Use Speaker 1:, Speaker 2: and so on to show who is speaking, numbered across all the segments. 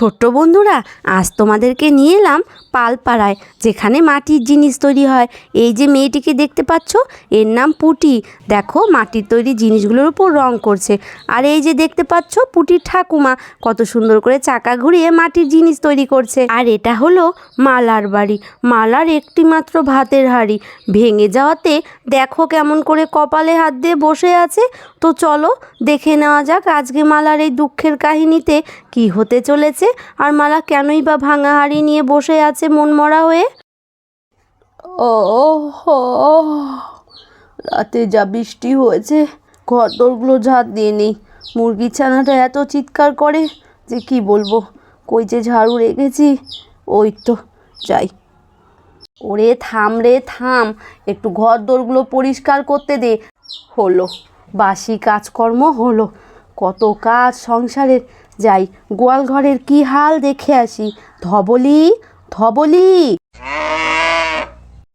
Speaker 1: ছোট্ট বন্ধুরা, আজ তোমাদেরকে নিয়ে এলাম পালপাড়ায়, যেখানে মাটির জিনিস তৈরি হয়। এই যে মেয়েটিকে দেখতে পাচ্ছ, এর নাম পুটি। দেখো, মাটির তৈরি জিনিসগুলোর উপর রং করছে। আর এই যে দেখতে পাচ্ছ, পুটির ঠাকুমা কত সুন্দর করে চাকা ঘুরিয়ে মাটির জিনিস তৈরি করছে। আর এটা হলো মালার বাড়ি। মালার একটি মাত্র ভাতের হাঁড়ি। ভেঙে যাওয়াতে দেখো কেমন করে কপালে হাত দিয়ে বসে আছে। তো চলো দেখে নেওয়া যাক আজকে মালার এই দুঃখের কাহিনীতে কি হতে চলেছে আর মালা কেনই বা ভাঙা হাড়ি নিয়ে বসে আছে মনমরা হয়ে? ও হো রাতে যা বৃষ্টি হয়েছে ঘর দোরগুলো ঝাড় দিয়ে নেই। মুরগির ছানাটা এত চিৎকার করে যে কি বলব, কই যে ঝাড়ু রেখেছি, ওই তো, যাই। ওরে থাম রে থাম, একটু ঘর দোরগুলো পরিষ্কার করতে দে। হলো, বাসি কাজকর্ম হলো, কত কাজ সংসারের। যাই, গোয়াল ঘরের কি হাল দেখে আসি। ধবলি ধবলি।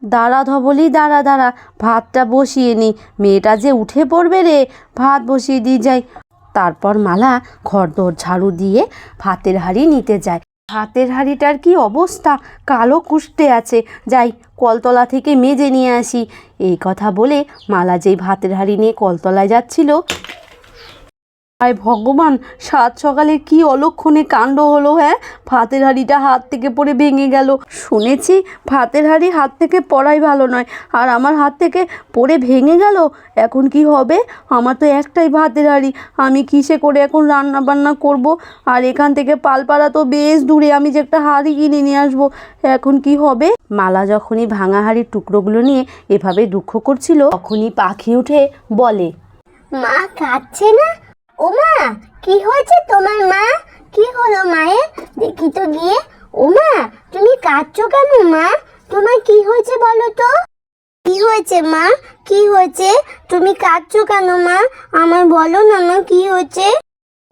Speaker 1: দাঁড়া ধবলি, দাঁড়া দাঁড়া, ভাতটা বসিয়ে নি। মেয়েটা যে উঠে পড়বে রে, ভাত বসিয়ে দিয়ে যাই। তারপর মালা ঘরদোর ঝাড়ু দিয়ে ভাতের হাঁড়ি নিতে যায়। ভাতের হাঁড়িটার কি অবস্থা? কালো কুষ্টে আছে। যাই, কলতলা থেকে মেজে নিয়ে আসি। এই কথা বলে মালা যেই ভাতের হাঁড়ি নিয়ে কলতলায় যাচ্ছিল আয় ভগবান, সাত সকালে কি অলক্ষণে কাণ্ড হলো হ্যাঁ? ভাতের হাঁড়িটা হাত থেকে পড়ে ভেঙে গেল। শুনেছি ভাতের হাঁড়ি হাত থেকে পড়াই ভালো নয়, আর আমার হাত থেকে পড়ে ভেঙে গেল? এখন কি হবে? আমার তো একটাই ভাতের হাঁড়ি। আমি কিসে করে এখন রান্না বান্না করব? আর এখান থেকে পালপাড়া তো বেশ দূরে, আমি যে একটা হাঁড়ি কিনে নিয়ে আসব। এখন কি হবে? মালা যখনই ভাঙা হাঁড়ির টুকরোগুলো নিয়ে এভাবে দুঃখ করছিল, তখনই পাখি উঠে বলে,
Speaker 2: মা কাঁদছে না? ও মা কি হয়েছে তোমার মা? কি হলো মায়ের? দেখি তো গিয়ে। ওমা, তুমি কাঁদছো কেন মা? তোমার কি হয়েছে বলো তো? কি হয়েছে মা? কি হয়েছে? তুমি কাঁদছো কেন মা? আমার বলো না মা, কি হয়েছে?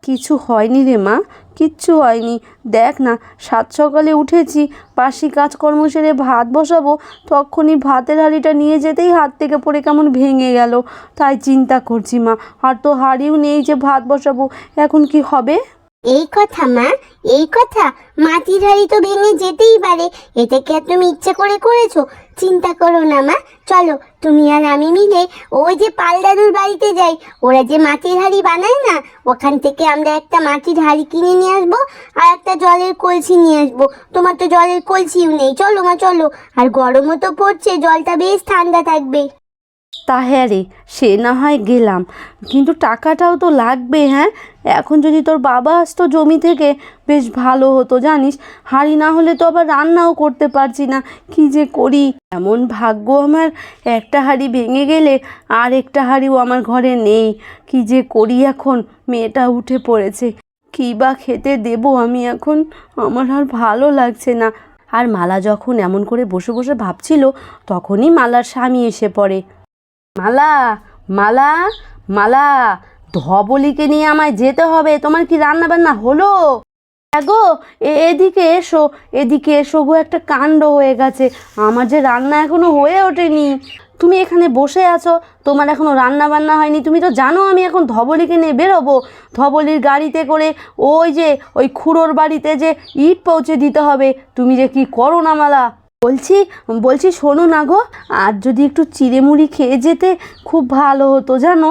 Speaker 1: কিছু হয়নি রে মা। কিচ্ছু হয়নি। দেখ না, সাত সকালে উঠেছি পাশি কাজকর্ম সেরে ভাত বসাবো তখনই ভাতের হাঁড়িটা নিয়ে যেতেই হাত থেকে পড়ে কেমন ভেঙে গেল। তাই চিন্তা করছি মা, আর তো হাঁড়িও নেই যে ভাত বসাবো। এখন কি হবে?
Speaker 2: এই কথা, মা, এই কথা। মাটির হাড়ি তো ভেঙে যেতেই পারে। এতে কি তুমি ইচ্ছে করে করেছ? চিন্তা করো না, মা। চলো, তুমি আর আমি মিলে ওই যে পাল দাদুর বাড়িতে যাই, ওরা যে মাটির হাড়ি বানায় না, ওখান থেকে আমরা একটা মাটির হাড়ি কিনে নিয়ে আসব আর একটা জলের কলসি নিয়ে আসব। তোমার তো জলের কলসিও নেই। চলো, মা, চলো। আর গরমও তো পড়ছে, জলটা বেশ ঠান্ডা থাকবে।
Speaker 1: তা হ্যাঁ রে সে না হয় গেলাম। কিন্তু টাকাটাও তো লাগবে হ্যাঁ? এখন যদি তোর বাবা আসতো জমি থেকে, বেশ ভালো হতো, জানিস? হাঁড়ি না হলে তো আবার রান্নাও করতে পারছি না। কি যে করি? এমন ভাগ্য আমার। একটা হাঁড়ি ভেঙে গেলে আর একটা হাঁড়িও আমার ঘরে নেই। কি যে করি এখন? মেয়েটা উঠে পড়েছে। কী বা খেতে দেবো আমি এখন? আমার আর ভালো লাগছে না। আর মালা যখন এমন করে বসে বসে ভাবছিল, তখনই মালার স্বামী এসে পড়ে। মালা মালা মালা, ধবলিকে নিয়ে আমায় যেতে হবে। তোমার কি রান্না বান্না হলো গো এদিকে এসো এদিকে এসো গো, একটা কাণ্ড হয়ে গেছে। আমার যে রান্না এখনও হয়ে ওঠেনি। তুমি এখানে বসে আছো, তোমার এখনও রান্না বান্না হয়নি। তুমি তো জানো আমি এখন ধবলিকে নিয়ে বেরোবো। ধবলির গাড়িতে করে ওই যে, ওই খুড়োর বাড়িতে যে ইট পৌঁছে দিতে হবে। তুমি যে কি করো না মালা? বলছি বলছি শোনো না গো আর যদি একটু চিড়েমুড়ি খেয়ে যেতে খুব ভালো হতো জানো?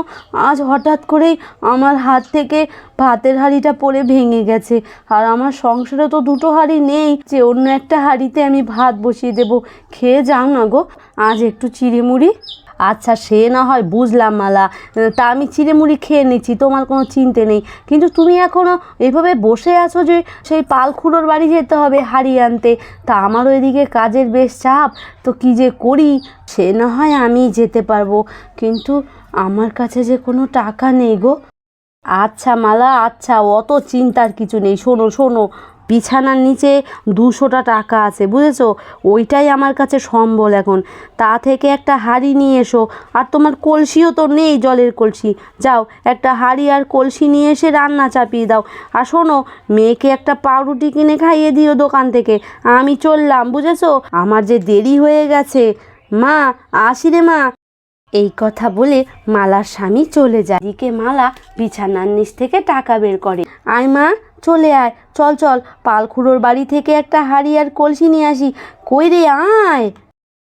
Speaker 1: আজ হঠাৎ করেই আমার হাত থেকে ভাতের হাঁড়িটা পরে ভেঙে গেছে। আর আমার সংসারে তো দুটো হাঁড়ি নেই, যে অন্য একটা হাঁড়িতে আমি ভাত বসিয়ে দেব। খেয়ে যাও না গো, আজ একটু চিড়েমুড়ি। আচ্ছা সে না হয় বুঝলাম মালা। তা আমি চিড়েমুড়ি খেয়ে নিচ্ছি, তোমার কোনো চিন্তে নেই। কিন্তু তুমি এখনও এভাবে বসে আছো যে সেই পালখুড়োর বাড়ি যেতে হবে হারিয়ে আনতে। তা আমারও এদিকে কাজের বেশ চাপ, তো কী যে করি? সে না হয় আমি যেতে পারব। কিন্তু আমার কাছে যে কোনো টাকা নেই গো। আচ্ছা মালা আচ্ছা অত চিন্তার কিছু নেই। শোনো শোনো বিছানার নিচে দুশোটা টাকা আছে, বুঝেছ? ওইটাই আমার কাছে সম্বল এখন। তা থেকে একটা হাঁড়ি নিয়ে এসো। আর তোমার কলসিও তো নেই জলের কলসি। যাও, একটা হাঁড়ি আর কলসি নিয়ে এসে রান্না চাপিয়ে দাও। আর শোনো, মেয়েকে একটা পাউরুটি কিনে খাইয়ে দিও দোকান থেকে। আমি চললাম, বুঝেছ? আমার যে দেরি হয়ে গেছে। মা, আসি রে মা। এই কথা বলে মালার স্বামী চলে যায়। দিকে মালা বিছানার নিচ থেকে টাকা বের করে। আয় মা, চলে আয়। চল চল, পালখুড়োর বাড়ি থেকে একটা হাড়ি আর কলসি নিয়ে আসি। কই রে, আয়।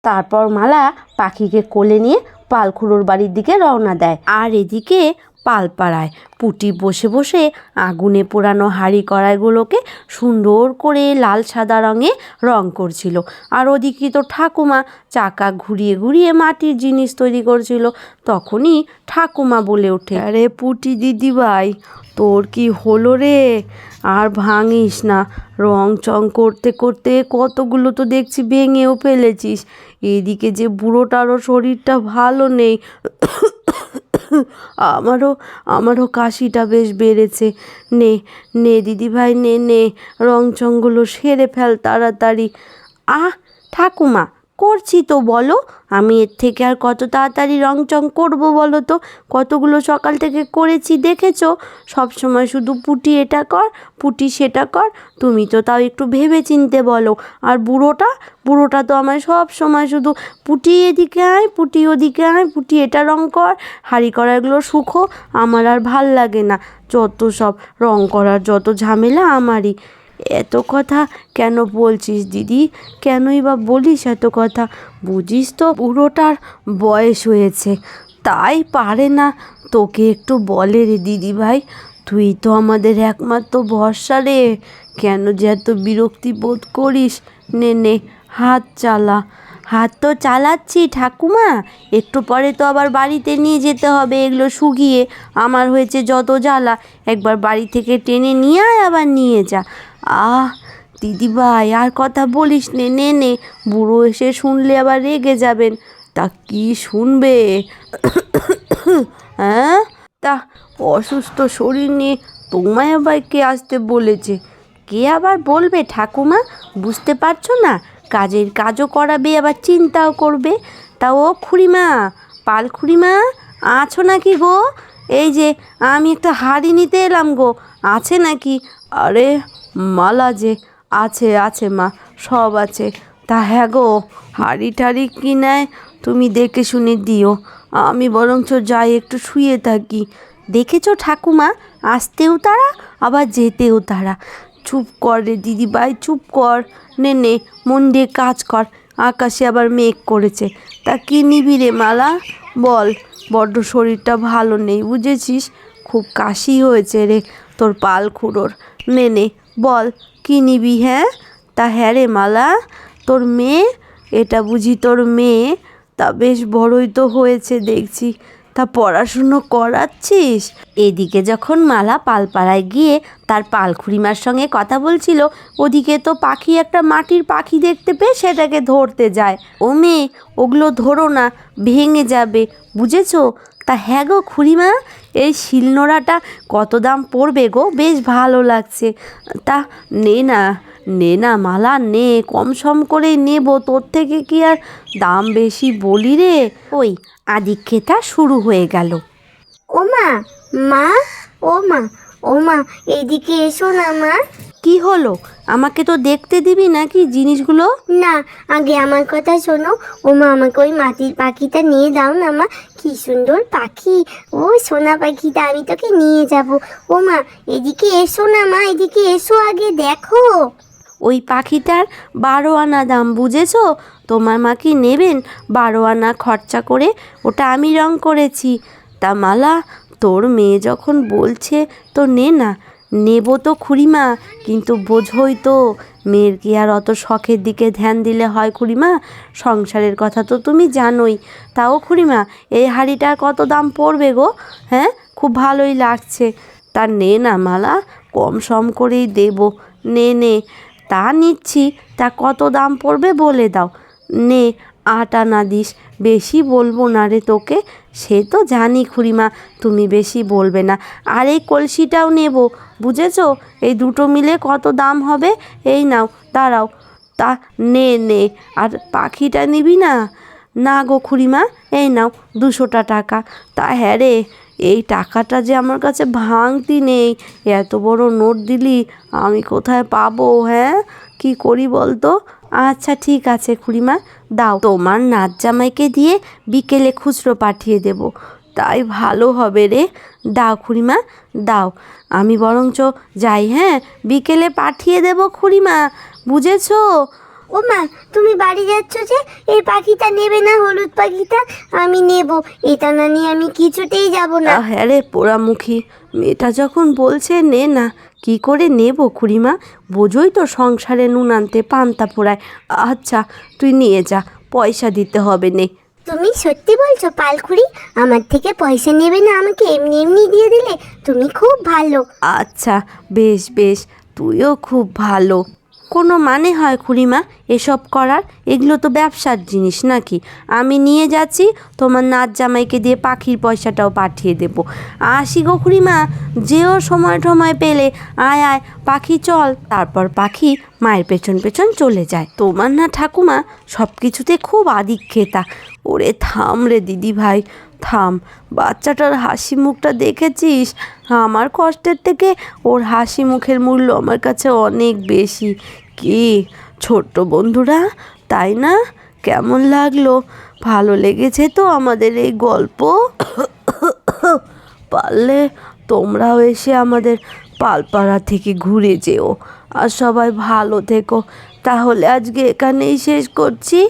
Speaker 1: তারপর মালা পাখিকে কোলে নিয়ে পালখুড়োর বাড়ির দিকে রওনা দেয়। আর এদিকে পালপাড়ায়। পুটি বসে বসে আগুনে পোড়ানো হাঁড়ি কড়াইগুলোকে সুন্দর করে লাল সাদা রঙে রং করছিল। আর ওদিকে তো ঠাকুমা চাকা ঘুরিয়ে ঘুরিয়ে মাটির জিনিস তৈরি করছিল। তখনই ঠাকুমা বলে ওঠে, আরে পুটি দিদি ভাই তোর কি হলো রে? আর ভাঙিস না। রং চং করতে করতে কতগুলো তো দেখছি ভেঙেও ফেলেছিস। এদিকে যে বুড়োটারও শরীরটা ভালো নেই আমারও আমারও কাশিটা বেশ বেড়েছে। নে নে দিদিভাই, নে নে। রং চংগুলো সেরে ফেল তাড়াতাড়ি। আহ, ঠাকুমা করছি তো বলো? আমি এর থেকে আর কত তাড়াতাড়ি রং চং করব বলো তো? কতগুলো সকাল থেকে করেছি দেখেছ? সময় শুধু পুটি এটা কর, পুটি সেটা কর। তুমি তো তাও একটু ভেবে চিনতে বলো। আর বুড়োটা? বুড়োটা তো আমার সব সময় শুধু পুটি এদিকে আয়, পুটি ওদিকে আয়, পুটি এটা রং কর। হাঁড়ি করাগুলো সুখো আমার আর ভালো লাগে না। যত সব রং করার যত ঝামেলা আমারই। এত কথা কেন বলছিস, দিদি? কেনই বা বলিস এত কথা? বুঝিস তো বুড়োটার বয়স হয়েছে। তাই পারে না তোকে একটু বলে রে, দিদি ভাই। তুই তো আমাদের একমাত্র ভরসা রে। কেন যে এত বিরক্তি বোধ করিস? নে নে, হাত চালা। হাত তো চালাচ্ছি ঠাকুমা। একটু পরে তো আবার বাড়িতে নিয়ে যেতে হবে এগুলো শুকিয়ে। আমার হয়েছে যত জ্বালা, একবার বাড়ি থেকে টেনে নিয়ে আয় আবার নিয়ে যা। আহ, দিদিভাই, আর কথা বলিস নে নে নে। বুড়ো এসে শুনলে আবার রেগে যাবেন। তা কি শুনবে? হ্যাঁ? তা অসুস্থ শরীর নিয়ে তোমায় আবার কে আসতে বলেছে? কে আবার বলবে ঠাকুমা? বুঝতে পারছ না? কাজের কাজও করাবে, আবার চিন্তাও করবে। তা ও খুড়িমা, পাল খুড়িমা, আছো নাকি গো? এই যে, আমি একটা হাড়ি নিতে এলাম গো। আছে নাকি? আরে, মালা যে, আছে আছে মা, সব আছে। তা হ্যাঁ গো, হাড়ি টাড়ি কিনায় তুমি দেখে শুনে দিও। আমি বরঞ্চ যাই একটু শুয়ে থাকি। দেখেছ ঠাকুমা, আসতেও তারা, আবার যেতেও তারা। চুপ কর রে দিদিভাই, চুপ কর। নে নে, মন দিয়ে কাজ কর। আকাশে আবার মেঘ করেছে। তা কি নিবি রে মালা? বল, বড্ড শরীরটা ভালো নেই, বুঝেছিস? খুব কাশি হয়েছে রে তোর পাল খুঁড়োর। নে নে, বল, কি নিবি হ্যাঁ? তা হ্যাঁ রে মালা, তোর মেয়ে? এটা বুঝি তোর মেয়ে? তা বেশ বড়ই তো হয়েছে, দেখছি। তা পড়াশুনো করাচ্ছিস? এদিকে যখন মালা পালপাড়ায় গিয়ে তার পালখুড়িমার সঙ্গে কথা বলছিল, ওদিকে তো পাখি একটা মাটির পাখি দেখতে পেয়ে সেটাকে ধরতে যায়। ও মেয়ে, ওগুলো ধরো না, ভেঙে যাবে, বুঝেছ? তা হ্যাঁ গো খুড়িমা, এই শিলনোড়াটা কত দাম পড়বে গো? বেশ ভালো লাগছে। তা নে না নে না মালা নে কম সম করেই নেব। তোর থেকে কি আর দাম বেশি বলি রে? ওই আদিক্ষেতা শুরু হয়ে গেল।
Speaker 2: ও মা মা ও মা ও মা এদিকে এসো না মা।
Speaker 1: কি হলো? আমাকে তো দেখতে দিবি নাকি জিনিসগুলো?
Speaker 2: না আগে আমার কথা শোনো। ও মা আমাকে ওই মাটির পাখিটা নিয়ে দাও না মা। কি সুন্দর পাখি। ও সোনা পাখিটা আমি তোকে নিয়ে যাব। ও মা এদিকে এসো না মা এদিকে এসো আগে দেখো।
Speaker 1: ওই পাখিটার বারো আনা দাম, বুঝেছ? তোমার মা কি নেবেন? বারো আনা খরচা করে ওটা আমি রং করেছি। তা মালা, তোর মেয়ে যখন বলছে তো নে না, নেব তো খুড়িমা, কিন্তু বোঝই তো। মেয়ের কি আর অত শখের দিকে ধ্যান দিলে হয় খুড়িমা? সংসারের কথা তো তুমি জানোই। তাও খুড়িমা, এই হাঁড়িটার কত দাম পড়বে গো? হ্যাঁ খুব ভালোই লাগছে। তা নে না মালা, কম সম করেই দেবো। নে নে। তা নিচ্ছি, তা কত দাম পড়বে বলে দাও। নে, আট আনা দিস, বেশি বলব না রে তোকে। সে তো জানি খুড়িমা, তুমি বেশি বলবে না। আর এই কলসিটাও নেব, বুঝেছ? এই দুটো মিলে কত দাম হবে? এই নাও, দাঁড়াও। তা নে নে। আর পাখিটা নিবি না? না গো খুড়িমা, এই নাও, দুশোটা টাকা। তা হ্যাঁ রে এই টাকাটা যে আমার কাছে ভাঙতি নেই, এত বড় নোট দিলি, আমি কোথায় পাবো হ্যাঁ? কি করি বলতো? আচ্ছা ঠিক আছে খুড়িমা, দাও। তোমার নাচ জামাইকে দিয়ে বিকেলে খুচরো পাঠিয়ে দেব। তাই ভালো হবে রে। দাও খুড়িমা, দাও। আমি বরঞ্চ যাই হ্যাঁ? বিকেলে পাঠিয়ে দেব খুড়িমা, বুঝেছ?
Speaker 2: ও মা তুমি বাড়ি যাচ্ছ যে? এই পাখিটা নেবে না হলুদ পাখিটা? আমি নেব। এটা না নিয়ে আমি কিছুতেই যাব না।
Speaker 1: হ্যাঁ রে পোড়ামুখী মেয়েটা যখন বলছে নে না কি করে নেব খুড়িমা? বোঝোই তো সংসারে নুন আনতে পান্তা পোড়ায়। আচ্ছা তুই নিয়ে যা পয়সা দিতে হবে নে।
Speaker 2: তুমি সত্যি বলছো পালখুড়ি আমার থেকে পয়সা নেবে না আমাকে এমনি এমনি দিয়ে দিলে? তুমি খুব ভালো।
Speaker 1: আচ্ছা বেশ বেশ তুইও খুব ভালো। কোনো মানে হয় খুড়িমা? এসব করার? এগুলো তো ব্যবসার জিনিস নাকি? আমি নিয়ে যাচ্ছি, তোমার নাচ জামাইকে দিয়ে পাখির পয়সাটাও পাঠিয়ে দেবো। আসি গো খুড়িমা, যেও সময় টময় পেলে। আয় আয়, পাখি চল। তারপর পাখি মায়ের পেছন পেছন চলে যায়। তোমার না ঠাকুমা সব কিছুতে খুব আদিক্ষেতা। ওরে থাম রে দিদি ভাই, থাম। বাচ্চাটার হাসি মুখটা দেখেছিস? আমার কষ্টের থেকে ওর হাসি মুখের মূল্য আমার কাছে অনেক বেশি। কি? ছোট্ট বন্ধুরা, তাই না? কেমন লাগল? ভালো লেগেছে তো আমাদের এই গল্প? পারলে তোমরাও এসে আমাদের পালপাড়া থেকে ঘুরে যেও। আর সবাই ভালো থেকো। তাহলে আজকে এখানেই শেষ করছি।